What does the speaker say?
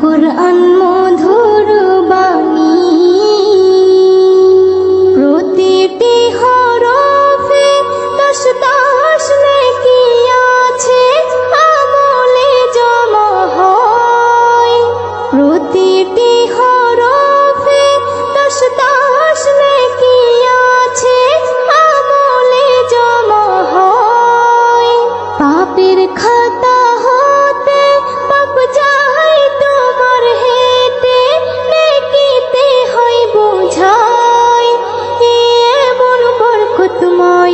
কোরআন মধুর বাণী। প্রতিটি হরফে দশ দশ নেকি আছে, আমলে জমা হয়। প্রতিটি হরফে দশ দশ নেকি আছে, আমলে জমা হয়। পাপের খাতা